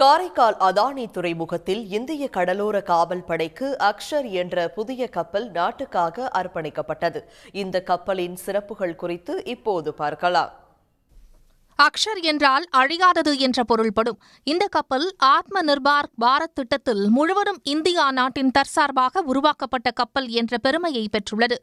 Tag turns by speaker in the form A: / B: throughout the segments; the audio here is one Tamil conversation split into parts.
A: காரைக்கால் அதானி துறைமுகத்தில் இந்திய கடலோர காவல் படைக்கு அக்ஷர் என்ற புதிய கப்பல் நாட்டுக்காக அர்ப்பணிக்கப்பட்டது. இந்த கப்பலின் சிறப்புகள் குறித்து இப்போது பார்க்கலாம்.
B: அக்ஷர் என்றால் அழியாதது என்ற பொருள்படும். இந்த கப்பல் ஆத்ம நிர்பார் பாரத் திட்டத்தில் முழுவதும் இந்தியா நாட்டின் தற்சார்பாக உருவாக்கப்பட்ட கப்பல் என்ற பெருமையை பெற்றுள்ளது.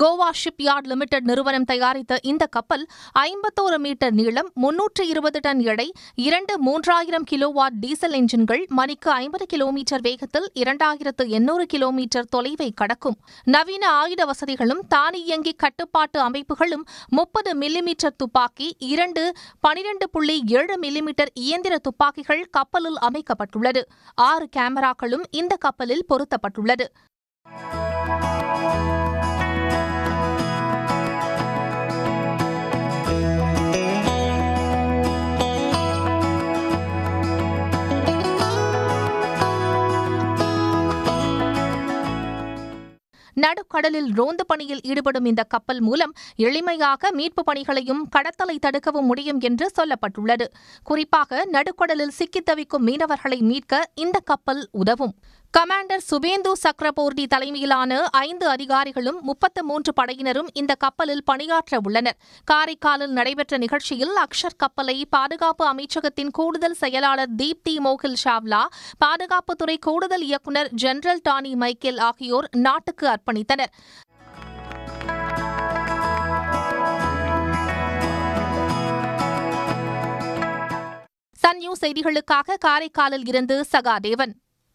B: கோவா ஷிப்யார்ட் லிமிடெட் நிறுவனம் தயாரித்த இந்த கப்பல் ஐம்பத்தோரு மீட்டர் நீளம் முன்னூற்று இருபது டன் எடை இரண்டு மூன்றாயிரம் கிலோவாட் டீசல் என்ஜின்கள் மணிக்கு ஐம்பது கிலோமீட்டர் வேகத்தில் இரண்டாயிரத்து எண்ணூறு கிலோமீட்டர் தொலைவை கடக்கும். நவீன ஆயுத வசதிகளும் தானியங்கி கட்டுப்பாட்டு அமைப்புகளும் முப்பது மில்லிமீட்டர் துப்பாக்கி இரண்டு பனிரெண்டு புள்ளி ஏழு மில்லிமீட்டர் இயந்திர துப்பாக்கிகள் கப்பலில் அமைக்கப்பட்டுள்ளது. ஆறு கேமராக்களும் இந்த கப்பலில் பொருத்தப்பட்டுள்ளது. நடுக்கடலில் ரோந்து பணியில் ஈடுபடும் இந்த கப்பல் மூலம் எளிமையாக மீட்பு பணிகளையும் கடத்தலை தடுக்கவும் முடியும் என்று சொல்லப்பட்டுள்ளது. குறிப்பாக நடுக்கடலில் சிக்கித் தவிக்கும் மீனவர்களை மீட்க இந்த கப்பல் உதவும். கமாண்டர் சுபேந்து சக்ரபோர்டி தலைமையிலான ஐந்து அதிகாரிகளும் முப்பத்து மூன்று படையினரும் இந்த கப்பலில் பணியாற்ற உள்ளனர். காரைக்காலில் நடைபெற்ற நிகழ்ச்சியில் அக்ஷர் கப்பலை பாதுகாப்பு அமைச்சகத்தின் கூடுதல் செயலாளர் தீப்தி மோகில் ஷாவ்லா பாதுகாப்புத்துறை கூடுதல் இயக்குநர் ஜெனரல் டானி மைக்கேல் ஆகியோர் நாட்டுக்கு அர்ப்பணித்தனர். சன் நியூஸ் செய்திகளுக்காக காரைக்காலில் இருந்து சகாதேவன்.